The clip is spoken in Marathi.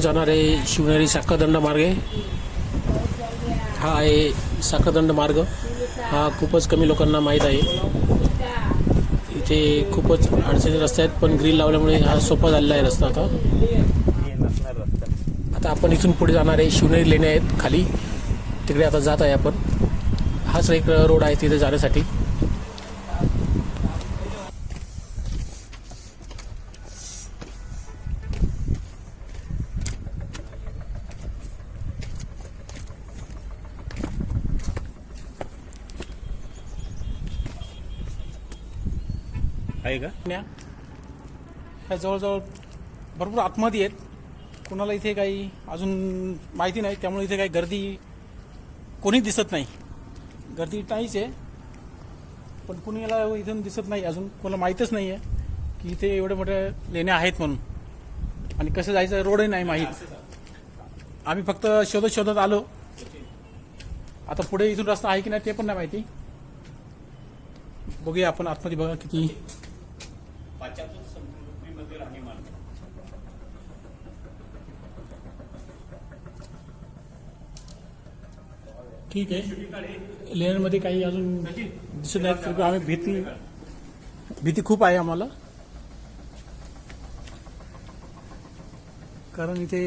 जाणार आहे शिवनेरी साखरदंड मार्गे. हा आहे साखरदंड मार्ग. हा खूपच कमी लोकांना माहीत आहे. इथे खूपच अडचणी रस्ते आहेत पण ग्रील लावल्यामुळे हा सोपा झालेला आहे रस्ता आता. रस्ता आता आपण इथून पुढे जाणार आहे शिवनेरी लेणे आहेत खाली. तिकडे आता जात आहे आपण. हाच एक रोड आहे तिथे जाण्यासाठी. आहे का? ह्या जवळजवळ भरपूर आतमध्ये आहेत. कोणाला इथे काही अजून माहिती नाही त्यामुळे इथे काही गर्दी कोणी दिसत नाही. गर्दी नाहीच आहे पण कुणी याला इथून दिसत नाही अजून. कोणाला माहीतच नाही आहे की इथे एवढे मोठे लेण्या आहेत म्हणून. आणि कसं जायचं रोडही नाही माहीत. आम्ही फक्त शोधत शोधत आलो. आता पुढे इथून रस्ता आहे की नाही ते पण नाही माहिती. बघूया आपण आतमध्ये बघा किती ठीक आहे. लेनमध्ये काही अजून दिसत तरी आम्ही भीती भीती खूप आहे आम्हाला. कारण इथे